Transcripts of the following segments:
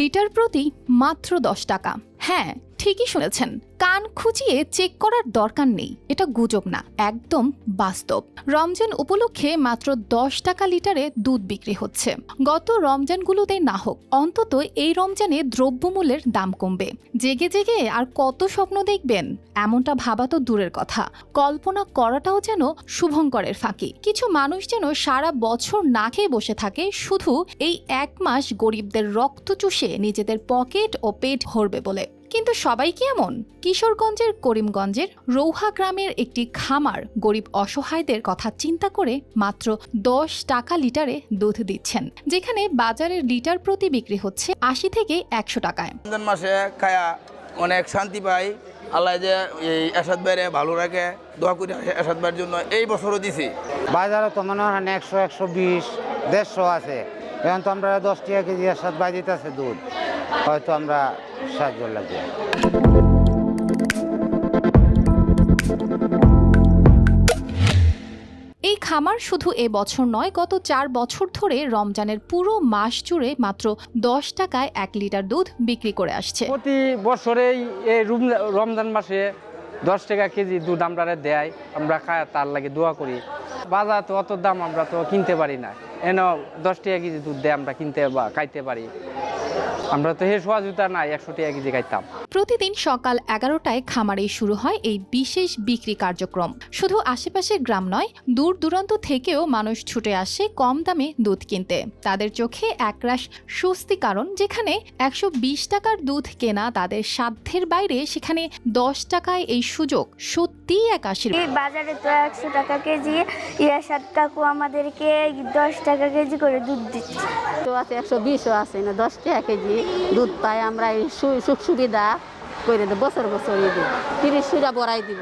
Litre প্রতি মাত্র দশ টাকা। হ্যাঁ ঠিকই শুনেছেন। কান খুঁচিয়ে চেক করার দরকার নেই, এটা গুজব না, একদম বাস্তব। রমজান উপলক্ষে মাত্র দশ টাকা লিটারে দুধ বিক্রি হচ্ছে। গত রমজানগুলোতে না হোক, অন্তত এই রমজানে দ্রব্যমূল্যের দাম কমবে। জেগে জেগে আর কত স্বপ্ন দেখবেন? এমনটা ভাবা তো দূরের কথা। কল্পনা করাটাও যেন শুভঙ্করের ফাঁকি। কিছু মানুষ যেন সারা বছর না খেয়ে বসে থাকে, শুধু এই এক মাস গরিবদের রক্ত চুষে নিজেদের পকেট ও পেট ভরবে বলে। কিন্তু সবাই কি এমন? কিশোরগঞ্জের করিমগঞ্জের রৌহা গ্রামের একটি খামার গরিব অসহায়দের কথা চিন্তা করে মাত্র দশ টাকা লিটারে দুধ দিচ্ছেন যেখানে বাজারের লিটার প্রতি বিক্রি হচ্ছে আশি থেকে একশো টাকায়। মাসে খায়া অনেক শান্তি পাই আল্লাহ যে এই এসাদ বাইরে ভালো রাখে দোয়া করি এসাদ বাইরের জন্য এই বছরও দিছি। বাজারে তো মনে হয় না একশো একশো বিশ দেড়শো আছে। এখন তো আমরা দশ টাকা কেজি সাথে বাজিতে আছে দুধ। হয়তো আমরা সাহায্য লাগবে এই খামার শুধু এ বছর নয় গত চার বছর ধরে রমজানের পুরো মাস জুড়ে মাত্র দশ টাকায় এক লিটার দুধ বিক্রি করে আসছে। প্রতি বছরেই এই রুম- রমজান মাসে দশ টাকা কেজি দুধ আমরা দেয় আমরা খায় তার লাগে দোয়া করি। বাজার তো অত দাম আমরা তো কিনতে পারি না। এন দশ টাকা কেজি দুধ দেয় আমরা কিনতে বা খাইতে পারি। আমরা তো হে সহযোগিতা নাই একশো টাকা কেজি খাইতাম। প্রতিদিন সকাল এগারোটায় খামারে শুরু হয় এই বিশেষ বিক্রি কার্যক্রম। শুধু আশেপাশের গ্রাম নয় দূর দূরান্ত থেকেও মানুষ ছুটে আসে কম দামে দুধ কিনতে। তাদের চোখে একরাশ স্বস্তি কারণ যেখানে একশো বিশ টাকার দুধ কেনা তাদের সাধ্যের বাইরে সেখানে দশ টাকায় এই সুযোগ সত্যিই এক আশীর্বাদ। এই বাজারে তো একশো টাকা কেজি ইয়াসাদ কাকু আমাদেরকে দশ টাকা কেজি করে দুধ দিচ্ছে। তো আছে একশো বিশও আছে না দশ টাকা কেজি। দুধ পাই আমরা এই সু- সুখ সুবিধা করে দেব বছর বছর এই দিব তিরিশ সুরা বড়াই দিব।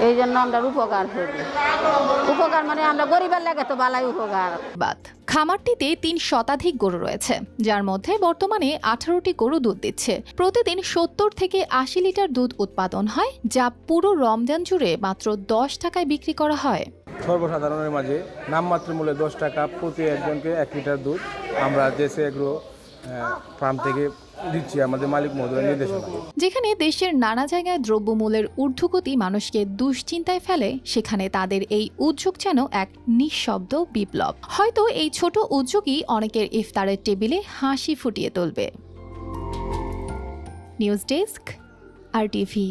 এই জন্য আমরা উপকার হবে উপকার মানে আমরা গরিবের লাগে তো বালাই উপকার। বাদ। খামারটিতে তিন শতাধিক গরু রয়েছে যার মধ্যে বর্তমানে আঠারোটি গরু দুধ দিচ্ছে। প্রতিদিন সত্তর থেকে আশি লিটার দুধ উৎপাদন হয় যা পুরো রমজান জুড়ে মাত্র দশ টাকায় বিক্রি করা হয়। সর্বসাধারণের মাঝে নামমাত্র মূল্যে দশ টাকা প্রতি একজনকে এক লিটার দুধ আমরা দেশে এগ্রো ফার্ম থেকে দিচ্ছি আমাদের মালিক মহোদয়ের নির্দেশনা। যেখানে দেশের নানা জায়গায় দ্রব্যমূল্যের ঊর্ধ্বগতি মানুষকে দুশ্চিন্তায় ফেলে, সেখানে তাদের এই উদ্যোগ যেন এক নিঃশব্দ বিপ্লব। হয়তো এই ছোট উদ্যোগই অনেকের ইফতারের টেবিলে হাসি ফুটিয়ে তুলবে। নিউজ ডেস্ক, আর টিভি।